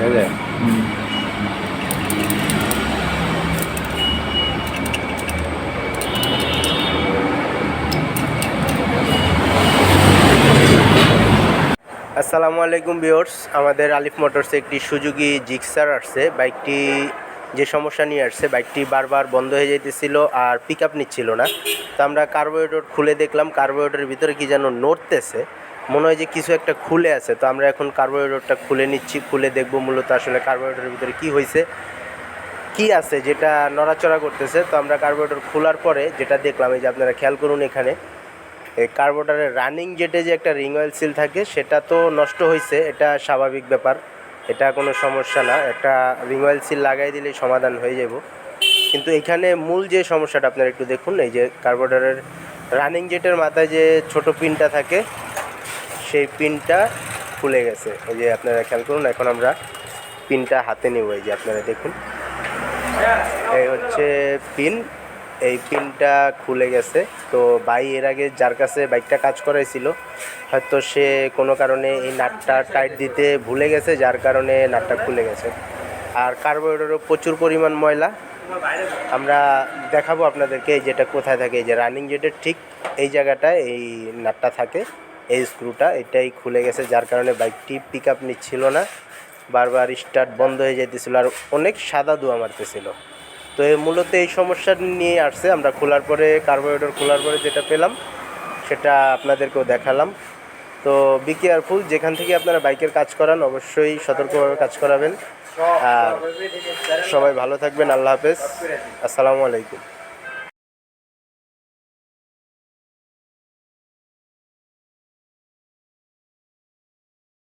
দেখা আসসালামু আলাইকুম ভিউয়ার্স, আমাদের আলিফ মোটরসে একটি সুজুকি জিক্সার আসছে। বাইকটি যে সমস্যা নিয়ে আসছে, বাইকটি বারবার বন্ধ হয়ে যেতেছিল আর পিক আপ নিচ্ছিল না। তো আমরা কার্বোরেটর খুলে দেখলাম কার্বোরেটরের ভিতরে কি যেন নড়তেছে। মনে হয় যে কিছু একটা খুলে আছে, তো আমরা এখন কার্বোরেটরটা খুলে নিচ্ছি, খুলে দেখব মূলত আসলে কার্বোরেটরের ভিতরে কি হয়েছে কি আছে যেটা নড়াচড়া করতেছে। তো আমরা কার্বোরেটর খোলার পরে যেটা দেখলাম, এই যে আপনারা খেয়াল করুন এখানে, এই কার্বোরেটরের রানিং জেটে যে একটা রিং অয়েল সিল থাকে, সেটা তো নষ্ট হয়েছে এটা স্বাভাবিক ব্যাপার, এটা কোনো সমস্যা না। একটা রিং অয়েল সিল লাগাই দিলেই সমাধান হয়ে যাব কিন্তু এখানে মূল যে সমস্যাটা আপনারা একটু দেখুন, এই যে কার্বোরেটরের রানিং জেটের মাথায় যে ছোট পিনটা থাকে, সেই পিনটা খুলে গেছে। এই যে আপনারা খেয়াল করুন, এখন আমরা পিনটা হাতে নেব, এই যে আপনারা দেখুন। এই হচ্ছে পিন এই পিনটা খুলে গেছে। তো ভাই এর আগে যার কাছে বাইকটা কাজ করাইছিল, হয়তো সে কোনো কারণে এই নাটটা টাইট দিতে ভুলে গেছে, যার কারণে নাটটা খুলে গেছে। আর কার্বোরেটরও প্রচুর পরিমাণ ময়লা আমরা দেখাবো আপনাদেরকে এই যেটা কোথায় থাকে, এই যে রানিং জেটের ঠিক এই জায়গাটায় এই নাটটা থাকে, এই স্ক্রুটা এটাই খুলে গেছে, যার কারণে বাইকটি পিক আপ নিচ্ছিল না, বারবার স্টার্ট বন্ধ হয়ে যেতেছিল আর অনেক সাদা ধোয়া মারতেছিল। তো এই মূলত এই সমস্যা নিয়ে আসছে, আমরা খোলার পরে কার্বোরেটর খোলার পরে যেটা পেলাম, সেটা আপনাদেরকেও দেখালাম। তো বি কেয়ারফুল যেখান থেকে আপনারা বাইকের কাজ করান, অবশ্যই সতর্কভাবে কাজ করাবেন। আর সবাই ভালো থাকবেন, আল্লাহ হাফেজ। আসসালামু আলাইকুম।